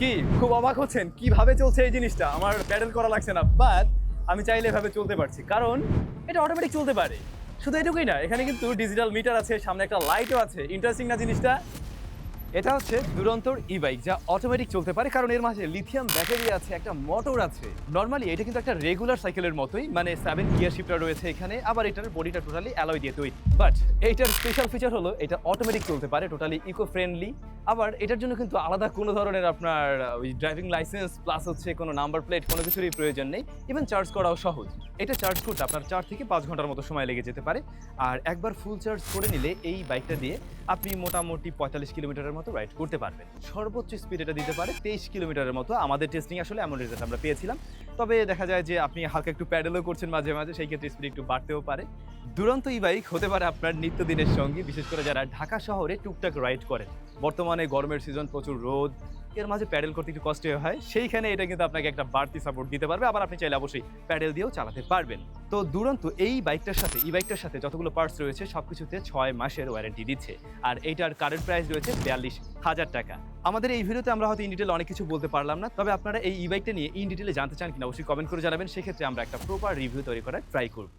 কি? খুব অবাক হচ্ছেন? কীভাবে চলছে এই জিনিসটা? আমার প্যাডেল করা লাগছে না বাট আমি চাইলে এভাবে চলতে পারছি। কারণ এটা অটোমেটিক চলতে পারে। শুধু এটুকুই না, এখানে কিন্তু ডিজিটাল মিটার আছে, সামনে একটা লাইটও আছে। ইন্টারেস্টিং না জিনিসটা? এটা হচ্ছে দুরন্তর ই বাইক যা অটোমেটিক চলতে পারে, কারণ এর মাঝে লিথিয়াম ব্যাটারি আছে, একটা মোটর আছে। নর্মালি এটা কিন্তু একটা রেগুলার সাইকেলের মতোই মানে সেভেন গিয়ার শিফটার রয়েছে এখানে, আবার এটার বডিটা টোটালি অ্যালয় দিয়ে তৈরি। বাট এইটার স্পেশাল ফিচার হলো, এটা অটোমেটিক চলতে পারে টোটালি ইকো ফ্রেন্ডলি আবার এটার জন্য কিন্তু আলাদা কোনো ধরনের আপনার ওই ড্রাইভিং লাইসেন্স প্লাস হচ্ছে কোনো নাম্বার প্লেট কোনো কিছুরই প্রয়োজন নেই। ইভেন চার্জ করাও সহজ। এটা চার্জ করতে আপনার চার থেকে পাঁচ ঘণ্টার মতো সময় লেগে যেতে পারে। আর একবার ফুল চার্জ করে নিলে এই বাইকটা দিয়ে আপনি মোটামুটি পঁয়তাল্লিশ কিলোমিটারের মতো রাইড করতে পারবেন। সর্বোচ্চ স্পিড এটা দিতে পারে তেইশ কিলোমিটারের মতো। আমাদের টেস্টিং আসলে এমন রেজাল্ট আমরা পেয়েছিলাম। তবে দেখা যায় যে আপনি হালকা একটু প্যাডেলও করছেন মাঝে মাঝে, সেই ক্ষেত্রে স্পিড একটু বাড়তেও পারে। দুরন্ত ই বাইক হতে পারে আপনার নিত্যদিনের সঙ্গী, বিশেষ করে যারা ঢাকা শহরে টুকটাক রাইড করেন। বর্তমানে গরমের সিজন প্রচুর রোদ, এর মাঝে প্যাডেল করতে একটু কষ্ট হয়, সেইখানে এটা কিন্তু আপনাকে একটা বাড়তি সাপোর্ট দিতে পারবে। আবার আপনি চাইলে অবশ্যই প্যাডেল দিয়েও চালাতে পারবেন। তো দুরন্ত এই বাইকটার সাথে ই বাইকটার সাথে যতগুলো পার্টস রয়েছে, সবকিছুতে ছয় মাসের ওয়ারেন্টি দিচ্ছে। আর এইটার কারেন্ট প্রাইস রয়েছে বিয়াল্লিশ হাজার টাকা। আমাদের এই ভিডিওতে আমরা হয়তো ইন ডিটেল অনেক কিছু বলতে পারলাম না, তবে আপনারা এই ই বাইকটা নিয়ে ইন ডিটেলে জানতে চান কিনা, অবশ্যই কমেন্ট করে জানাবেন। সেক্ষেত্রে আমরা একটা প্রপার রিভিউ তৈরি করার ট্রাই করব।